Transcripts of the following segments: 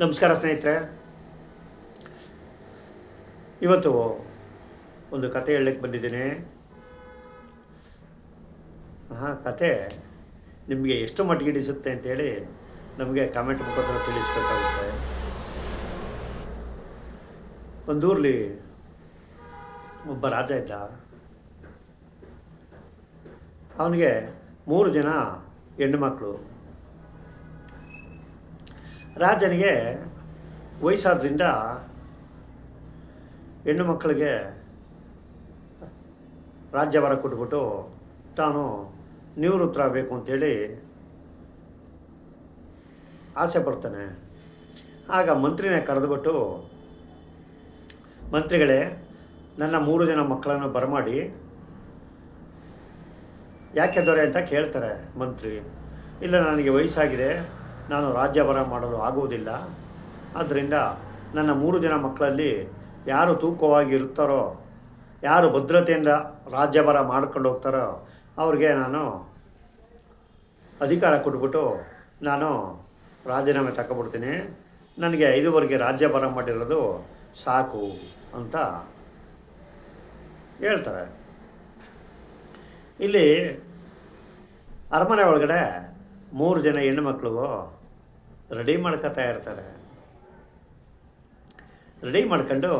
ನಮಸ್ಕಾರ ಸ್ನೇಹಿತರೆ. ಇವತ್ತು ಒಂದು ಕತೆ ಹೇಳಕ್ಕೆ ಬಂದಿದ್ದೀನಿ. ಹಾಂ ಕತೆ ನಿಮಗೆ ಎಷ್ಟು ಮಟ್ಟಿಗೆ ಹಿಡಿಸುತ್ತೆ ಅಂತೇಳಿ ನಮಗೆ ಕಾಮೆಂಟ್ ಮುಖಾಂತರ ತಿಳಿಸ್ಬೇಕಾಗುತ್ತೆ. ಒಂದೂರಲ್ಲಿ ಒಬ್ಬ ರಾಜ ಇದ್ದ. ಅವನಿಗೆ ಮೂರು ಜನ ಹೆಣ್ಣು ಮಕ್ಕಳು. ರಾಜನಿಗೆ ವಯಸ್ಸಾದ್ರಿಂದ ಹೆಣ್ಣು ಮಕ್ಕಳಿಗೆ ರಾಜ್ಯಭಾರ ಕೊಟ್ಬಿಟ್ಟು ತಾನು ನಿವೃತ್ತರಾಗಬೇಕು ಅಂತೇಳಿ ಆಸೆ ಪಡ್ತಾನೆ. ಆಗ ಮಂತ್ರಿನೇ ಕರೆದುಬಿಟ್ಟು, ಮಂತ್ರಿಗಳೇ, ನನ್ನ ಮೂರು ಜನ ಮಕ್ಕಳನ್ನು ಬರಮಾಡಿ, ಯಾಕೆ ದೊರೆ ಅಂತ ಕೇಳ್ತಾರೆ ಮಂತ್ರಿ. ಇಲ್ಲ, ನನಗೆ ವಯಸ್ಸಾಗಿದೆ. ನಾನು ರಾಜ್ಯಭಾರ ಮಾಡಲು ಆಗುವುದಿಲ್ಲ. ಆದ್ದರಿಂದ ನನ್ನ ಮೂರು ಜನ ಮಕ್ಕಳಲ್ಲಿ ಯಾರು ತೂಕವಾಗಿ ಇರ್ತಾರೋ ಯಾರು ಭದ್ರತೆಯಿಂದ ರಾಜ್ಯಭಾರ ಮಾಡ್ಕೊಂಡು ಹೋಗ್ತಾರೋ, ಅವ್ರಿಗೆ ನಾನು ಅಧಿಕಾರ ಕೊಟ್ಬಿಟ್ಟು ನಾನು ರಾಜೀನಾಮೆ ತಗೊಬಿಡ್ತೀನಿ ನನಗೆ ಐದುವರೆಗೆ ರಾಜ್ಯಭಾರ ಮಾಡಿರೋದು ಸಾಕು ಅಂತ ಹೇಳ್ತಾರೆ. ಇಲ್ಲಿ ಅರಮನೆ ಒಳಗಡೆ ಮೂರು ಜನ ಹೆಣ್ಣು ಮಕ್ಕಳು ರೆಡಿ ಮಾಡ್ಕೋತಾ ಇರ್ತಾರೆ. ರೆಡಿ ಮಾಡ್ಕೊಂಡು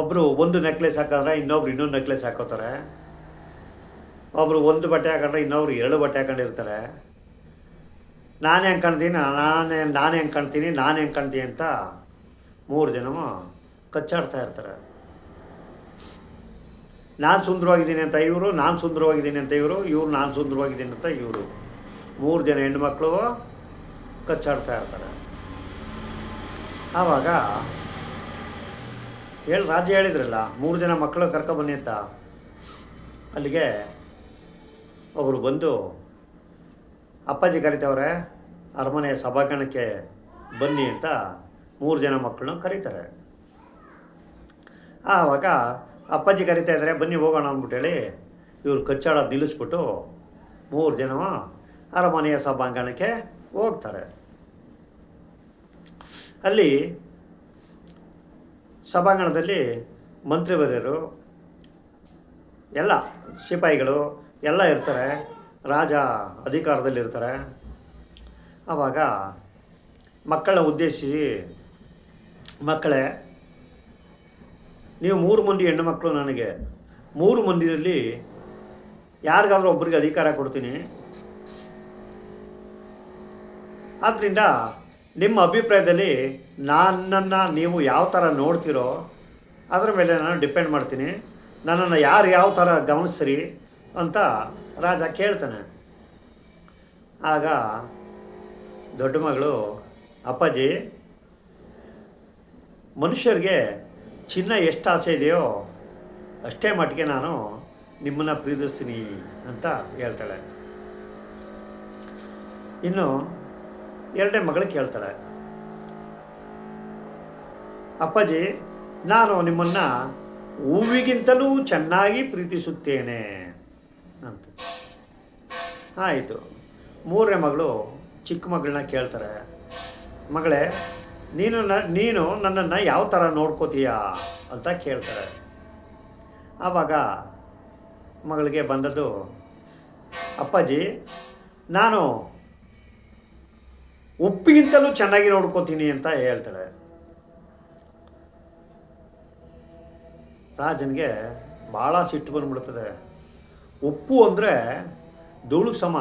ಒಬ್ಬರು ಒಂದು ನೆಕ್ಲೆಸ್ ಹಾಕಿದ್ರೆ ಇನ್ನೊಬ್ರು ಇನ್ನೊಂದು ನೆಕ್ಲೆಸ್ ಹಾಕೋತಾರೆ. ಒಬ್ಬರು ಒಂದು ಬಟ್ಟೆ ಹಾಕೊಂಡ್ರೆ ಇನ್ನೊಬ್ರು ಎರಡು ಬಟ್ಟೆ ಹಾಕೊಂಡಿರ್ತಾರೆ. ನಾನು ಹೆಂಗೆ ಕಾಣ್ತೀನಿ? ನಾನು ನಾನು ಹೆಂಗೆ ಕಾಣ್ತೀನಿ? ನಾನು ಹೆಂಗೆ ಕಾಣ್ತೀನಿ ಅಂತ ಮೂರು ಜನವು ಕಚ್ಚಾಡ್ತಾ ಇರ್ತಾರೆ. ನಾನು ಸುಂದರವಾಗಿದ್ದೀನಿ ಅಂತ ಇವರು, ನಾನು ಸುಂದರವಾಗಿದ್ದೀನಿ ಅಂತ ಇವರು ಇವರು ನಾನು ಸುಂದರವಾಗಿದ್ದೀನಿ ಅಂತ ಇವರು. ಮೂರು ಜನ ಹೆಣ್ಮಕ್ಳು ಕಚ್ಚಾಡ್ತಾ ಇರ್ತಾರೆ. ಆವಾಗ ಹೇಳಿ, ರಾಜ್ಯ ಹೇಳಿದ್ರಲ್ಲ, ಮೂರು ಜನ ಮಕ್ಕಳು ಕರ್ಕೊಬನ್ನಿ ಅಂತ. ಅಲ್ಲಿಗೆ ಒಬ್ಬರು ಬಂದು, ಅಪ್ಪಾಜಿ ಕರಿತವ್ರೆ ಅರಮನೆಯ ಸಭಾಂಗಣಕ್ಕೆ ಬನ್ನಿ ಅಂತ ಮೂರು ಜನ ಮಕ್ಕಳನ್ನ ಕರೀತಾರೆ. ಆವಾಗ ಅಪ್ಪಾಜಿ ಕರಿತಾ ಇದ್ದಾರೆ ಬನ್ನಿ ಹೋಗೋಣ ಅಂದ್ಬಿಟ್ಟು ಹೇಳಿ, ಇವರು ಕಚ್ಚಾಡ ನಿಲ್ಲಿಸ್ಬಿಟ್ಟು ಮೂರು ಜನ ಅರಮನೆಯ ಸಭಾಂಗಣಕ್ಕೆ ಹೋಗ್ತಾರೆ. ಅಲ್ಲಿ ಸಭಾಂಗಣದಲ್ಲಿ ಮಂತ್ರಿವರ್ಯರು, ಎಲ್ಲ ಸಿಪಾಯಿಗಳು ಎಲ್ಲ ಇರ್ತಾರೆ. ರಾಜ ಅಧಿಕಾರದಲ್ಲಿರ್ತಾರೆ. ಆವಾಗ ಮಕ್ಕಳನ್ನ ಉದ್ದೇಶಿಸಿ, ಮಕ್ಕಳೇ, ನೀವು ಮೂರು ಮಂದಿ ಹೆಣ್ಣು ಮಕ್ಕಳು ನನಗೆ, ಮೂರು ಮಂದಿಯಲ್ಲಿ ಯಾರಿಗಾದ್ರೂ ಒಬ್ಬರಿಗೆ ಅಧಿಕಾರ ಕೊಡ್ತೀನಿ. ಆದ್ದರಿಂದ ನಿಮ್ಮ ಅಭಿಪ್ರಾಯದಲ್ಲಿ ನನ್ನನ್ನು ನೀವು ಯಾವ ಥರ ನೋಡ್ತೀರೋ ಅದರ ಮೇಲೆ ನಾನು ಡಿಪೆಂಡ್ ಮಾಡ್ತೀನಿ. ನನ್ನನ್ನು ಯಾರು ಯಾವ ಥರ ಗಮನಿಸ್ರಿ ಅಂತ ರಾಜ ಕೇಳ್ತಾನೆ. ಆಗ ದೊಡ್ಡ ಮಗಳು, ಅಪ್ಪಾಜಿ, ಮನುಷ್ಯರಿಗೆ ಚಿನ್ನ ಎಷ್ಟು ಆಸೆ ಇದೆಯೋ ಅಷ್ಟೇ ಮಟ್ಟಿಗೆ ನಾನು ನಿಮ್ಮನ್ನು ಪ್ರೀತಿಸ್ತೀನಿ ಅಂತ ಹೇಳ್ತಾಳೆ. ಇನ್ನು ಎರಡನೇ ಮಗಳು ಕೇಳ್ತಾಳೆ. ಅಪ್ಪಾಜಿ, ನಾನು ನಿಮ್ಮನ್ನು ಹೂವಿಗಿಂತಲೂ ಚೆನ್ನಾಗಿ ಪ್ರೀತಿಸುತ್ತೇನೆ ಅಂತ. ಆಯಿತು. ಮೂರನೇ ಮಗಳು ಚಿಕ್ಕ ಮಗಳನ್ನ ಕೇಳ್ತಾರೆ. ಮಗಳೇ, ನೀನು ನೀನು ನನ್ನನ್ನು ಯಾವ ಥರ ನೋಡ್ಕೋತೀಯಾ ಅಂತ ಕೇಳ್ತಾರೆ. ಆವಾಗ ಮಗಳಿಗೆ ಬಂದದ್ದು, ಅಪ್ಪಾಜಿ, ನಾನು ಉಪ್ಪಿಗಿಂತಲೂ ಚೆನ್ನಾಗಿ ನೋಡ್ಕೋತೀನಿ ಅಂತ ಹೇಳ್ತಾಳೆ ರಾಜನಿಗೆ ಭಾಳ ಸಿಟ್ಟು ಬಂದ್ಬಿಡ್ತದೆ. ಉಪ್ಪು ಅಂದರೆ ಧೂಳಿಗೆ ಸಮ.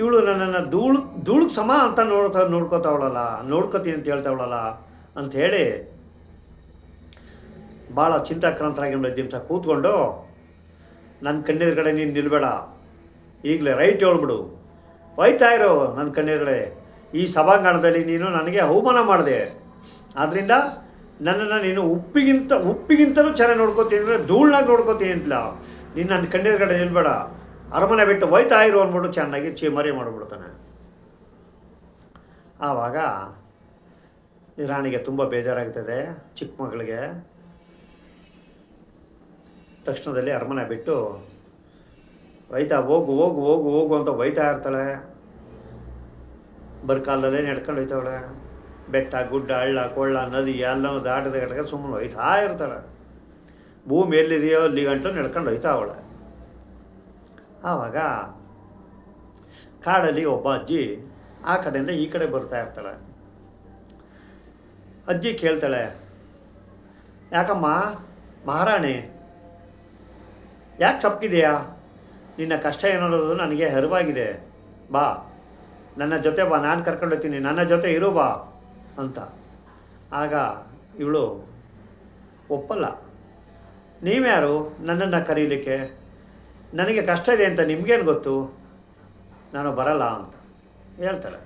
ಇವಳು ನನ್ನನ್ನು ಧೂಳು ಧೂಳಿಗೆ ಸಮ ಅಂತ ನೋಡ್ತಾ ನೋಡ್ಕೋತಾವಳಲ್ಲ ನೋಡ್ಕೋತೀನಿ ಅಂತ ಹೇಳ್ತಾವಳಲ್ಲ ಹೇಳಿ ಭಾಳ ಚಿಂತಾಕ್ರಾಂತರಾಗಿ ನೋಡಿದ ದಿವಸ ಕೂತ್ಕೊಂಡು ನನ್ನ ಕಣ್ಣೆದುರುಗಡೆ ನೀನು ನಿಲ್ಬೇಡ. ಈಗಲೇ ರೈಟ್ ಹೇಳ್ಬಿಡು. ಹೋಯ್ತಾ ಇರೋ ನನ್ನ ಕಣ್ಣೆದುರುಗಡೆ. ಈ ಸಭಾಂಗಣದಲ್ಲಿ ನೀನು ನನಗೆ ಅವಮಾನ ಮಾಡಿದೆ. ಆದ್ದರಿಂದ ನನ್ನನ್ನು ನೀನು ಉಪ್ಪಿಗಿಂತ, ಉಪ್ಪಿಗಿಂತಲೂ ಚೆನ್ನಾಗಿ ನೋಡ್ಕೋತೀನಿ ಅಂದರೆ ಧೂಳನಾಗಿ ನೋಡ್ಕೋತೀನಿ ಅಂತಲ್ಲ ನೀನು ನನ್ನ ಕಣ್ಣೆದುರುಗಡೆ ನಿಲ್ಬೇಡ. ಅರಮನೆ ಬಿಟ್ಟು ಹೋಯ್ತಾ ಇರು ಅಂದ್ಬಿಟ್ಟು ಚೆನ್ನಾಗಿ ಚೀಮರಿ ಮಾಡಿಬಿಡ್ತಾನೆ. ಆವಾಗ ರಾಣಿಗೆ ತುಂಬ ಬೇಜಾರಾಗ್ತದೆ ಚಿಕ್ಕ ಮಗಳಿಗೆ. ತಕ್ಷಣದಲ್ಲಿ ಅರಮನೆ ಬಿಟ್ಟು ಒಯ್ತಾ ಹೋಗು ಹೋಗು ಹೋಗು ಹೋಗು ಅಂತ ಹೋಯ್ತಾ ಇರ್ತಾಳೆ. ಬರ್ಕಾಲಲ್ಲೇ ನಡ್ಕೊಂಡು ಹೋಯ್ತಾವಳೆ. ಬೆಟ್ಟ, ಗುಡ್ಡ, ಹಳ್ಳ, ಕೊಳ್ಳ, ನದಿ ಎಲ್ಲನೂ ದಾಟದ ಗಟ್ಟಗೆ ಸುಮ್ಮನೆ ಹೋಯ್ತಾ ಇರ್ತಾಳೆ. ಭೂಮಿ ಎಲ್ಲಿದೆಯೋ ಅಲ್ಲಿ ಗಂಟು ನಡ್ಕೊಂಡು ಹೋಯ್ತಾವಳೆ ಆವಾಗ ಕಾಡಲ್ಲಿ ಒಬ್ಬ ಅಜ್ಜಿ ಆ ಕಡೆಯಿಂದ ಈ ಕಡೆ ಬರ್ತಾ ಇರ್ತಾಳೆ. ಅಜ್ಜಿ ಕೇಳ್ತಾಳೆ, ಯಾಕಮ್ಮ, ಮಹಾರಾಣಿ, ಯಾಕೆ ಚಪ್ಪಿದೆಯಾ ನಿನ್ನ ಕಷ್ಟ ಏನೋದು ನನಗೆ ಹರಿವಾಗಿದೆ ಬಾ. ನನ್ನ ಜೊತೆ ಬಾ, ನಾನು ಕರ್ಕೊಂಡು ಹೋಗ್ತೀನಿ, ನನ್ನ ಜೊತೆ ಇರು ಬಾ ಅಂತ. ಆಗ ಇವಳು ಒಪ್ಪಲ್ಲ. ನೀವ್ಯಾರು ನನ್ನನ್ನು ಕರೀಲಿಕ್ಕೆ? ನನಗೆ ಕಷ್ಟ ಇದೆ ಅಂತ ನಿಮಗೇನು ಗೊತ್ತು? ನಾನು ಬರಲ್ಲ ಅಂತ ಹೇಳ್ತಾಳೆ.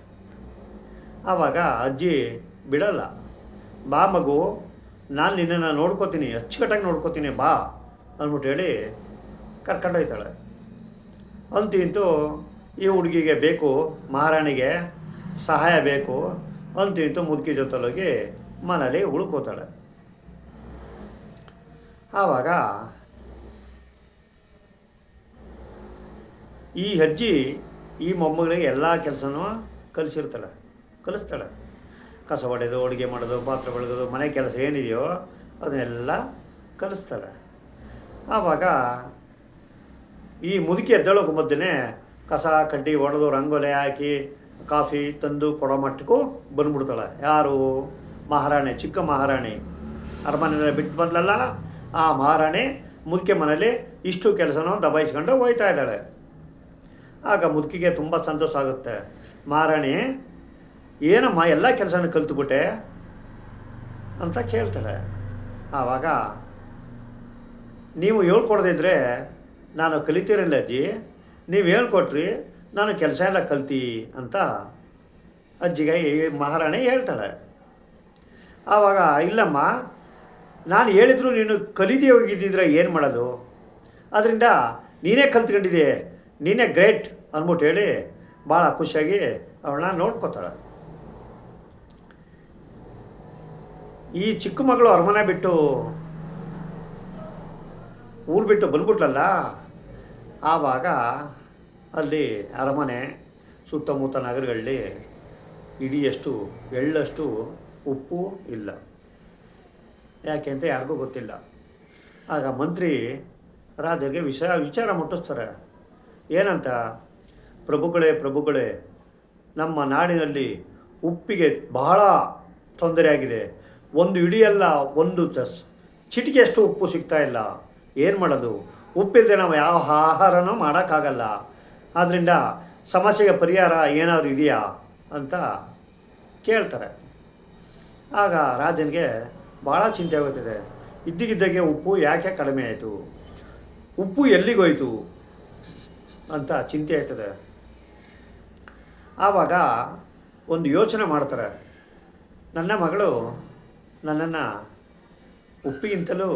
ಆವಾಗ ಅಜ್ಜಿ ಬಿಡಲ್ಲ. ಬಾ ಮಗು, ನಾನು ನಿನ್ನನ್ನು ನೋಡ್ಕೋತೀನಿ, ಅಚ್ಚುಕಟ್ಟಾಗಿ ನೋಡ್ಕೋತೀನಿ, ಬಾ ಅಂದ್ಬಿಟ್ಟು ಹೇಳಿ ಕರ್ಕೊಂಡು ಹೋಯ್ತಾಳೆ ಅಂತೂ ಈ ಹುಡುಗಿಗೆ ಬೇಕು, ಮಹಾರಾಣಿಗೆ ಸಹಾಯ ಬೇಕು ಅಂತಿಂತು ಇಂತೂ ಮುದುಕಿ ಜೊತೆಲೋಗಿ ಮನೇಲಿ ಉಳ್ಕೋತಾಳೆ. ಆವಾಗ ಈ ಅಜ್ಜಿ ಈ ಮೊಮ್ಮಗಳಿಗೆ ಎಲ್ಲ ಕೆಲಸನೂ ಕಲಿಸಿರ್ತಾಳೆ, ಕಲಿಸ್ತಾಳೆ. ಕಸ ಹೊಡೆದು ಅಡುಗೆ ಮಾಡೋದು, ಪಾತ್ರೆ ಬೆಳಗೋದು ಮನೆ ಕೆಲಸ ಏನಿದೆಯೋ ಅದನ್ನೆಲ್ಲ ಕಲಿಸ್ತಾಳೆ. ಆವಾಗ ಈ ಮುದುಕಿ ಎದ್ದೇಳೋಕೆ ಮೊದಲೇ ಕಸ, ಕಡ್ಡಿ ಒಡೆದು ರಂಗೋಲೆ ಹಾಕಿ, ಕಾಫಿ ತಂದು ಕೊಡೋ ಮಟ್ಟಕ್ಕೂ ಬಂದ್ಬಿಡ್ತಾಳೆ. ಯಾರು? ಮಹಾರಾಣಿ, ಚಿಕ್ಕ ಮಹಾರಾಣಿ. ಅರಮನೆಯಲ್ಲಿ ಬಿಟ್ಟು ಬಂದ್ಲಲ್ಲ, ಆ ಮಹಾರಾಣಿ ಮುದುಕೆ ಮನೇಲಿ ಇಷ್ಟು ಕೆಲಸನೂ ದಬಾಯಿಸ್ಕೊಂಡು ಹೋಯ್ತಾ ಇದ್ದಾಳೆ. ಆಗ ಮುದುಕಿಗೆ ತುಂಬ ಸಂತೋಷ ಆಗುತ್ತೆ. ಮಹಾರಾಣಿ, ಏನಮ್ಮ, ಎಲ್ಲ ಕೆಲಸನ ಕಲ್ತುಬಿಟ್ಟೆ? ಅಂತ ಕೇಳ್ತಾಳೆ. ಆವಾಗ, ನೀವು ಹೇಳ್ಕೊಡ್ದಿದ್ರೆ ನಾನು ಕಲಿತಿರಲಿಲ್ಲ ಅಜ್ಜಿ. ನೀವು ಹೇಳ್ಕೊಟ್ರಿ, ನಾನು ಕೆಲಸ ಎಲ್ಲ ಕಲ್ತಿ ಅಂತ ಅಜ್ಜಿಗೆ ಮಹಾರಾಣಿ ಹೇಳ್ತಾಳೆ. ಆವಾಗ, ಇಲ್ಲಮ್ಮ, ನಾನು ಹೇಳಿದ್ರು ನೀನು ಕಲಿದೇ ಹೋಗಿದ್ದಿದ್ರೆ ಏನು ಮಾಡೋದು? ಅದರಿಂದ ನೀನೇ ಕಲ್ತ್ಕೊಂಡಿದ್ದೆ, ನೀನೇ ಗ್ರೇಟ್ ಅಂದ್ಬಿಟ್ಟು ಹೇಳಿ ಭಾಳ ಖುಷಿಯಾಗಿ ಅವಳನ್ನ ನೋಡ್ಕೋತಾಳೆ. ಈ ಚಿಕ್ಕ ಮಗಳು ಅರಮನೆ ಬಿಟ್ಟು ಊರು ಬಿಟ್ಟು ಬಂದ್ಬಿಟ್ಲಲ್ಲ, ಆವಾಗ ಅಲ್ಲಿ ಅರಮನೆ, ಸುತ್ತಮುತ್ತ ನಗರಗಳಲ್ಲಿ ಇಡಿಯಷ್ಟು, ಎಳ್ಳಷ್ಟು ಉಪ್ಪು ಇಲ್ಲ. ಯಾಕೆ ಅಂತ ಯಾರಿಗೂ ಗೊತ್ತಿಲ್ಲ. ಆಗ ಮಂತ್ರಿ ರಾಜರಿಗೆ ವಿಷಯ ವಿಚಾರ ಮುಟ್ಟಿಸ್ತಾರೆ. ಏನಂತ? ಪ್ರಭುಗಳೇ ಪ್ರಭುಗಳೇ, ನಮ್ಮ ನಾಡಿನಲ್ಲಿ ಉಪ್ಪಿಗೆ ಬಹಳ ತೊಂದರೆ ಆಗಿದೆ ಒಂದು ಇಡಿಯಲ್ಲ, ಒಂದು ಚಿಟಿಕೆಯಷ್ಟು ಉಪ್ಪು ಸಿಗ್ತಾ ಇಲ್ಲ. ಏನು ಮಾಡೋದು? ಉಪ್ಪಿಲ್ಲದೆ ನಾವು ಯಾವ ಆಹಾರನೂ ಮಾಡೋಕ್ಕಾಗಲ್ಲ. ಆದ್ದರಿಂದ ಸಮಸ್ಯೆಗೆ ಪರಿಹಾರ ಏನಾದರೂ ಇದೆಯಾ ಅಂತ ಕೇಳ್ತಾರೆ. ಆಗ ರಾಜನಿಗೆ ಭಾಳ ಚಿಂತೆ ಆಗುತ್ತಿದೆ. ಇದ್ದಕ್ಕಿದ್ದಾಗೆ ಉಪ್ಪು ಯಾಕೆ ಕಡಿಮೆ ಆಯಿತು? ಉಪ್ಪು ಎಲ್ಲಿಗೋಯ್ತು ಅಂತ ಚಿಂತೆ ಆಯ್ತದೆ ಆವಾಗ ಒಂದು ಯೋಚನೆ ಮಾಡ್ತಾರೆ. ನನ್ನ ಮಗಳು ನನ್ನನ್ನು ಉಪ್ಪಿಗಿಂತಲೂ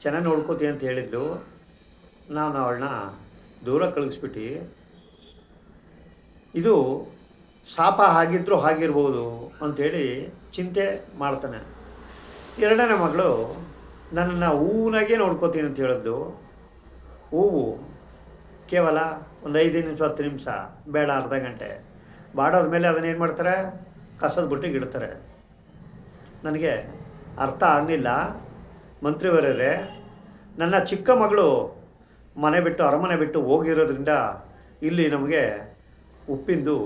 ಚೆನ್ನಾಗಿ ನೋಡ್ಕೋತೀವಿ ಅಂತ ಹೇಳಿದ್ಲು. ನಾನು ಅವಳನ್ನ ದೂರ ಕಳಿಸ್ಬಿಟ್ಟು. ಇದು ಶಾಪ ಹಾಗಿದ್ದರೂ ಆಗಿರ್ಬೋದು ಅಂಥೇಳಿ ಚಿಂತೆ ಮಾಡ್ತಾನೆ. ಎರಡನೇ ಮಗಳು ನನ್ನನ್ನು ಹೂವಿನಾಗೆ ನೋಡ್ಕೋತೀನಿ ಅಂತ ಹೇಳಿದ್ದು ಹೂವು ಕೇವಲ ಒಂದು ಐದು ನಿಮಿಷ, ಹತ್ತು ನಿಮಿಷ, ಬೇಡ ಅರ್ಧ ಗಂಟೆ. ಬಾಡೋದ ಮೇಲೆ ಅದನ್ನೇನು ಮಾಡ್ತಾರೆ? ಕಸದ ಬುಟ್ಟಿಗೆ ಇಡ್ತಾರೆ. ನನಗೆ ಅರ್ಥ ಆಗಲಿಲ್ಲ. ಮಂತ್ರಿವರ್ಯರೇ ನನ್ನ ಚಿಕ್ಕ ಮಗಳು ಮನೆ ಬಿಟ್ಟು, ಅರಮನೆ ಬಿಟ್ಟು ಹೋಗಿರೋದ್ರಿಂದ ಇಲ್ಲಿ ನಮಗೆ ಉಪ್ಪಿಂದು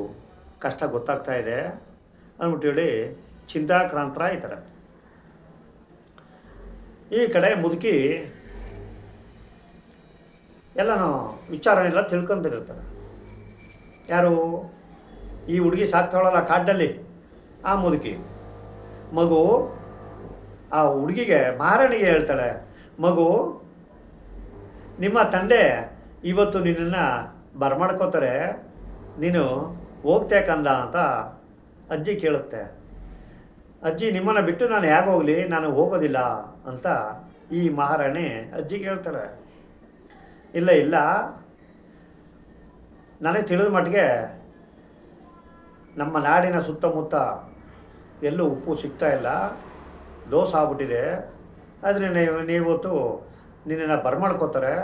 ಕಷ್ಟ ಗೊತ್ತಾಗ್ತಾ ಇದೆ ಅಂದ್ಬಿಟ್ಟು ಹೇಳಿ ಚಿಂತಾಕ್ರಾಂತರ ಆಯ್ತಾರೆ ಈ ಕಡೆ ಮುದುಕಿ ಎಲ್ಲನೂ ವಿಚಾರ ಎಲ್ಲ ತಿಳ್ಕೊಂತಿರ್ತಾರೆ ಯಾರು? ಈ ಹುಡುಗಿ ಸಾಕ್ತಾಳಲ್ಲ ಕಾಡಲ್ಲಿ ಆ ಮುದುಕಿ. ಮಗು ಆ ಹುಡುಗಿಗೆ ಮಹಾರಾಣಿಗೆ ಹೇಳ್ತಾಳೆ. ಮಗು, ನಿಮ್ಮ ತಂದೆ ಇವತ್ತು ನಿನ್ನನ್ನು ಬರಮಾಡ್ಕೋತಾರೆ. ನೀನು ಹೋಗ್ತೆ ಕಂದ ಅಂತ ಅಜ್ಜಿ ಕೇಳುತ್ತೆ. ಅಜ್ಜಿ, ನಿಮ್ಮನ್ನು ಬಿಟ್ಟು ನಾನು ಹೇಗೆ ಹೋಗಲಿ? ನಾನು ಹೋಗೋದಿಲ್ಲ ಅಂತ ಈ ಮಹಾರಾಣಿ ಅಜ್ಜಿ ಕೇಳ್ತಾರೆ. ಇಲ್ಲ ಇಲ್ಲ. ನನಗೆ ತಿಳಿದ ಮಟ್ಟಿಗೆ ನಮ್ಮ ನಾಡಿನ ಸುತ್ತಮುತ್ತ ಎಲ್ಲೂ ಉಪ್ಪು ಸಿಗ್ತಾ ಇಲ್ಲ. ದೋಸೆ ಆಗ್ಬಿಟ್ಟಿದೆ. ಆದರೆ ನೀವು, ನೀವತ್ತು ನಿನ್ನನ್ನು ಬರ್ಮಾಡ್ಕೋತಾರೆ.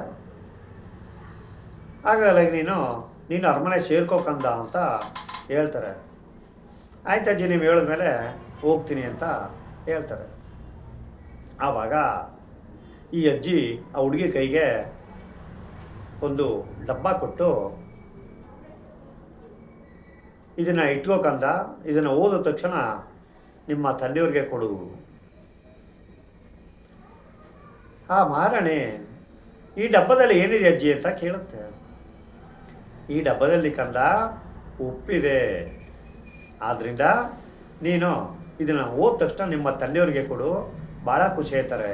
ಹಾಗಾಗಿ ನೀನು ನೀನು ಅರಮನೆ ಸೇರ್ಕೋಕಂದ ಅಂತ ಹೇಳ್ತಾರೆ. ಆಯ್ತು ಅಜ್ಜಿ, ನೀವು ಹೇಳಿದ್ಮೇಲೆ ಹೋಗ್ತೀನಿ ಅಂತ ಹೇಳ್ತಾರೆ. ಆವಾಗ ಈ ಅಜ್ಜಿ ಆ ಹುಡುಗಿ ಕೈಗೆ ಒಂದು ಡಬ್ಬ ಕೊಟ್ಟು ಇದನ್ನು ಇಟ್ಕೋಕಂದ, ಇದನ್ನು ಓದಿದ ತಕ್ಷಣ ನಿಮ್ಮ ತಂದೆಯವ್ರಿಗೆ ಕೊಡು. ಆ ಮಹಾರಾಣಿ ಈ ಡಬ್ಬದಲ್ಲಿ ಏನಿದೆ ಅಜ್ಜಿ ಅಂತ ಕೇಳುತ್ತೆ. ಈ ಡಬ್ಬದಲ್ಲಿ ಕಂದ ಉಪ್ಪಿದೆ. ಆದ್ದರಿಂದ ನೀನು ಇದನ್ನು ಓದ ತಕ್ಷಣ ನಿಮ್ಮ ತಂದೆಯವ್ರಿಗೆ ಕೊಡು. ಭಾಳ ಖುಷಿ ಆಯ್ತಾರೆ.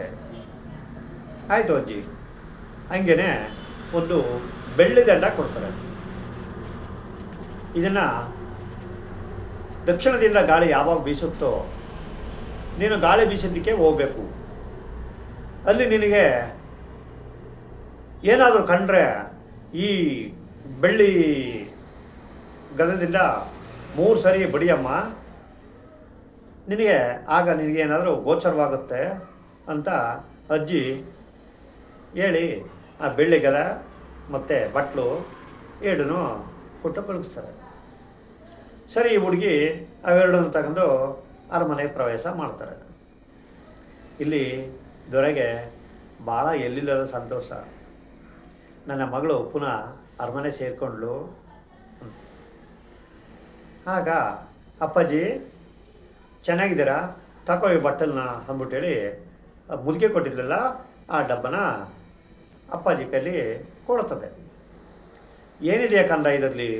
ಆಯಿತು ಅಜ್ಜಿ. ಹಂಗೇನೆ ಒಂದು ಬೆಳ್ಳಿ ದಂಡ ಕೊಡ್ತಾರೆ. ಇದನ್ನು ದಕ್ಷಿಣದಿಂದ ಗಾಳಿ ಯಾವಾಗ ಬೀಸುತ್ತೋ, ನೀನು ಗಾಳಿ ಬೀಸಿದ್ದಕ್ಕೆ ಹೋಗಬೇಕು. ಅಲ್ಲಿ ನಿನಗೆ ಏನಾದರೂ ಕಂಡ್ರೆ ಈ ಬೆಳ್ಳಿ ಗದದಿಂದ ಮೂರು ಸರಿ ಬಡಿಯಮ್ಮ, ನಿನಗೆ ಆಗ ನಿನಗೆ ಏನಾದರೂ ಗೋಚರವಾಗುತ್ತೆ ಅಂತ ಅಜ್ಜಿ ಹೇಳಿ ಆ ಬೆಳ್ಳಿ ಗದ ಮತ್ತು ಬಟ್ಲು ಎರಡೂ ಕೊಟ್ಟು ಕಳಿಸ್ತಾರೆ ಸರಿ, ಈ ಹುಡುಗಿ ಅವೆರಡನ್ನು ತಗೊಂಡು ಅರಮನೆ ಪ್ರವೇಶ ಮಾಡ್ತಾರೆ. ಇಲ್ಲಿ ದೊರೆಗೆ ಭಾಳ ಎಲ್ಲಿಲ್ಲದ ಸಂತೋಷ. ನನ್ನ ಮಗಳು ಪುನಃ ಅರಮನೆ ಸೇರಿಕೊಂಡ್ಲು ಆಗ ಅಪ್ಪಾಜಿ, ಚೆನ್ನಾಗಿದ್ದೀರಾ? ತಗೋ ಈ ಬಟ್ಟಲನ್ನ ಅಂದ್ಬಿಟ್ಟು ಹೇಳಿ, ಮುದುಕೆ ಕೊಟ್ಟಿದ್ಲಲ್ಲ, ಆ ಡಬ್ಬನ ಅಪ್ಪಾಜಿ ಕೈಲಿ ಕೊಡುತ್ತದೆ. ಏನಿದೆ ಕಂದ ಇದರಲ್ಲಿ?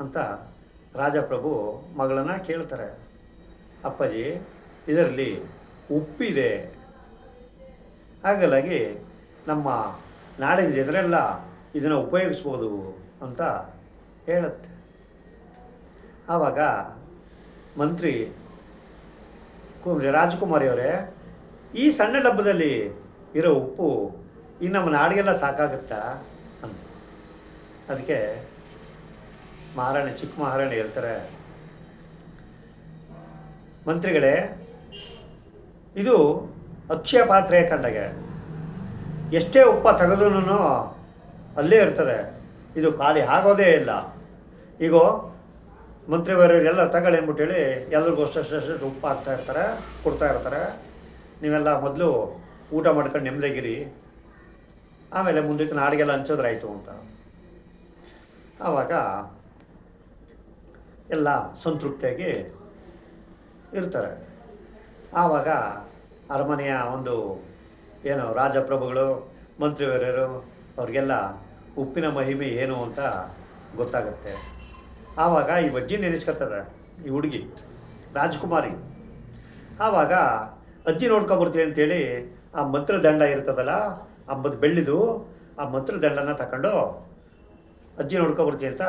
ಅಂತ ರಾಜಪ್ರಭು ಮಗಳನ್ನು ಕೇಳ್ತಾರೆ. ಅಪ್ಪಾಜಿ, ಇದರಲ್ಲಿ ಉಪ್ಪಿದೆ. ಹಾಗಲಾಗಿ ನಮ್ಮ ನಾಡಿನ ಜನರೆಲ್ಲ ಇದನ್ನು ಉಪಯೋಗಿಸ್ಬೋದು ಅಂತ ಹೇಳುತ್ತೆ. ಆವಾಗ ಮಂತ್ರಿ ರಾಜಕುಮಾರಿಯವರೇ ಈ ಸಣ್ಣ ಡಬ್ಬದಲ್ಲಿ ಇರೋ ಉಪ್ಪು ಈ ನಮ್ಮ ನಾಡಿಗೆಲ್ಲ ಸಾಕಾಗುತ್ತಾ ಅಂತ. ಅದಕ್ಕೆ ಮಹಾರಾಣಿ, ಚಿಕ್ಕ ಮಹಾರಾಣಿ ಹೇಳ್ತಾರೆ, ಮಂತ್ರಿಗಳೇ, ಇದು ಅಕ್ಷಯ ಪಾತ್ರೆಯ ಕಂಡಗೆ, ಎಷ್ಟೇ ಉಪ್ಪ ತೆಗೆದ್ರೂ ಅಲ್ಲೇ ಇರ್ತದೆ. ಇದು ಖಾಲಿ ಆಗೋದೇ ಇಲ್ಲ. ಈಗ ಮಂತ್ರಿವರ್ಯರಿಗೆಲ್ಲ ತಗೊಳ್ಳಿ ಅಂದ್ಬಿಟ್ಟು ಹೇಳಿ ಎಲ್ರಿಗೂ ಅಷ್ಟು ಉಪ್ಪು ಹಾಕ್ತಾ ಇರ್ತಾರೆ, ಕೊಡ್ತಾ ಇರ್ತಾರೆ. ನೀವೆಲ್ಲ ಮೊದಲು ಊಟ ಮಾಡ್ಕೊಂಡು ನೆಮ್ಮದಿಗಿರಿ ಆಮೇಲೆ ಮುಂದಕ್ಕೆ ನಾಡಿಗೆಲ್ಲ ಹಂಚೋದ್ರಾಯ್ತು ಅಂತ. ಆವಾಗ ಎಲ್ಲ ಸಂತೃಪ್ತಿಯಾಗಿ ಇರ್ತಾರೆ. ಆವಾಗ ಅರಮನೆಯ ಒಂದು ಏನು ರಾಜಪ್ರಭುಗಳು, ಮಂತ್ರಿವರ್ಯರು, ಅವ್ರಿಗೆಲ್ಲ ಉಪ್ಪಿನ ಮಹಿಮೆ ಏನು ಅಂತ ಗೊತ್ತಾಗುತ್ತೆ. ಆವಾಗ ಈ ಅಜ್ಜಿ ನೆನೆಸ್ಕೊತಾರೆ ಈ ಹುಡುಗಿ, ರಾಜಕುಮಾರಿ. ಆವಾಗ, ಅಜ್ಜಿ ನೋಡ್ಕೊಬರ್ತೀನಿ ಅಂತೇಳಿ ಆ ಮಂತ್ರದಂಡ ಇರ್ತದಲ್ಲ, ಅಂಬದು ಬೆಳ್ಳಿದು ಆ ಮಂತ್ರದಂಡನ ತಗೊಂಡು ಅಜ್ಜಿ ನೋಡ್ಕೊಬರ್ತೀನಿ ಅಂತ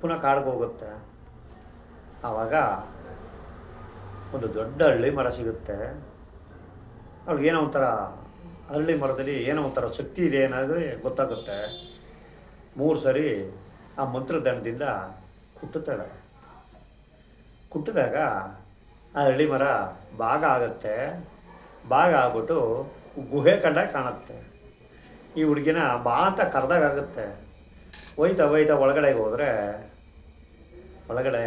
ಪುನಃ ಕಾಡಿಗೆ ಹೋಗುತ್ತೆ. ಆವಾಗ ಒಂದು ದೊಡ್ಡ ಹಳ್ಳಿ ಮರ ಸಿಗುತ್ತೆ. ಅವಳಿಗೆ ಏನೋ ಒಂಥರ ಹಳ್ಳಿ ಮರದಲ್ಲಿ ಏನೋ ಒಂಥರ ಶಕ್ತಿ ಇದೆ ಅನ್ನೋದು ಗೊತ್ತಾಗುತ್ತೆ. ಮೂರು ಸರಿ ಆ ಮಂತ್ರದಂಡದಿಂದ ಕುಟ್ಟುತ್ತಾಳೆ. ಕುಟ್ಟಿದಾಗ ಆ ಹಳ್ಳಿ ಮರ ಭಾಗ ಆಗುತ್ತೆ. ಭಾಗ ಆಗ್ಬಿಟ್ಟು ಗುಹೆ ಕಂಡ ಕಾಣುತ್ತೆ. ಈ ಹುಡುಗಿನ ಬಾ ಅಂತ ಕರೆದಾಗ ಆಗುತ್ತೆ. ಹೋಯ್ತಾ ಹೋಯ್ತಾ ಒಳಗಡೆಗೆ ಹೋದರೆ ಒಳಗಡೆ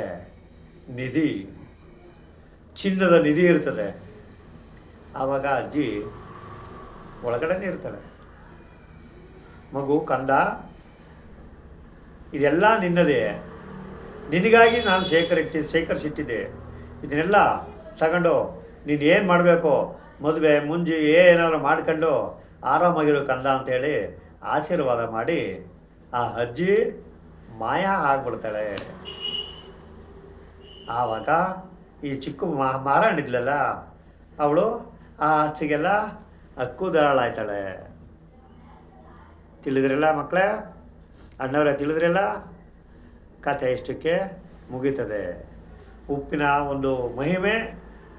ನಿಧಿ, ಚಿನ್ನದ ನಿಧಿ ಇರ್ತದೆ. ಆವಾಗ ಅಜ್ಜಿ ಒಳಗಡೆನೇ ಇರ್ತಾಳೆ. ಮಗು ಕಂದ ಇದೆಲ್ಲ ನಿನ್ನದೇ. ನಿನಗಾಗಿ ನಾನು ಶೇಖರಿಟ್ಟಿ ಶೇಖರಿಸಿಟ್ಟಿದ್ದೆ ಇದನ್ನೆಲ್ಲ ತಗೊಂಡು ನೀನು ಏನು ಮಾಡಬೇಕು? ಮದುವೆ, ಮುಂಜಿ ಏನಾದ್ರು ಮಾಡ್ಕೊಂಡು ಆರಾಮಾಗಿರೋ ಕಂದ ಅಂತೇಳಿ ಆಶೀರ್ವಾದ ಮಾಡಿ ಆ ಅಜ್ಜಿ ಮಾಯ ಆಗ್ಬಿಡ್ತಾಳೆ. ಆವಾಗ ಈ ಚಿಕ್ಕ ಮಾ ಮಾರಾಣಿದ್ಲಲ್ಲ ಅವಳು ಆ ಅಚ್ಚಿಗೆಲ್ಲ ಹಕ್ಕು ದಳಾಳಾಯ್ತಾಳೆ ತಿಳಿದ್ರಲ್ಲ ಮಕ್ಕಳೇ? ಅಣ್ಣವರೇ ತಿಳಿದ್ರಲ್ಲ ಕಥೆ ಇಷ್ಟಕ್ಕೆ ಮುಗೀತದೆ. ಉಪ್ಪಿನ ಒಂದು ಮಹಿಮೆ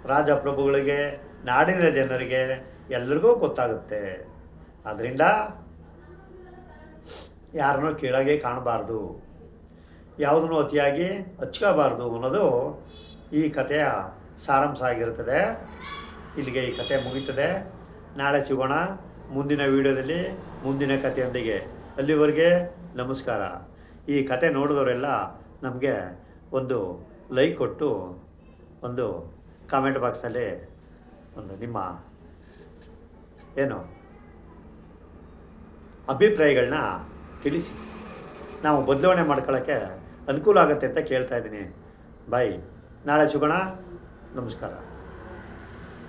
ರಾಜಪ್ರಭುಗಳಿಗೆ, ನಾಡಿನ ಜನರಿಗೆ ಎಲ್ರಿಗೂ ಗೊತ್ತಾಗುತ್ತೆ. ಆದ್ದರಿಂದ ಯಾರನ್ನು ಕೀಳಾಗೆ ಕಾಣಬಾರ್ದು. ಯಾವುದನ್ನು ಅತಿಯಾಗಿ ಹಚ್ಕೋಬಾರ್ದು ಅನ್ನೋದು ಈ ಕಥೆಯ ಸಾರಾಂಶ ಆಗಿರುತ್ತದೆ. ಇಲ್ಲಿಗೆ ಈ ಕಥೆ ಮುಗೀತದೆ. ನಾಳೆ ಸಿಗೋಣ. ಮುಂದಿನ ವಿಡಿಯೋದಲ್ಲಿ ಮುಂದಿನ ಕಥೆಯೊಂದಿಗೆ. ಅಲ್ಲಿವರೆಗೆ ನಮಸ್ಕಾರ. ಈ ಕತೆ ನೋಡಿದವರೆಲ್ಲ ನಮಗೆ ಒಂದು ಲೈಕ್ ಕೊಟ್ಟು ಒಂದು ಕಾಮೆಂಟ್ ಬಾಕ್ಸಲ್ಲಿ ಒಂದು ನಿಮ್ಮ ಏನು ಅಭಿಪ್ರಾಯಗಳನ್ನ ತಿಳಿಸಿ. ನಾವು ಬದಲಾವಣೆ ಮಾಡ್ಕೊಳ್ಳೋಕ್ಕೆ ಅನುಕೂಲ ಆಗುತ್ತೆ ಅಂತ ಕೇಳ್ತಾ ಇದ್ದೀನಿ. ಬಾಯ್ ನಾಳೆ ಸಿಗೋಣ ನಮಸ್ಕಾರ.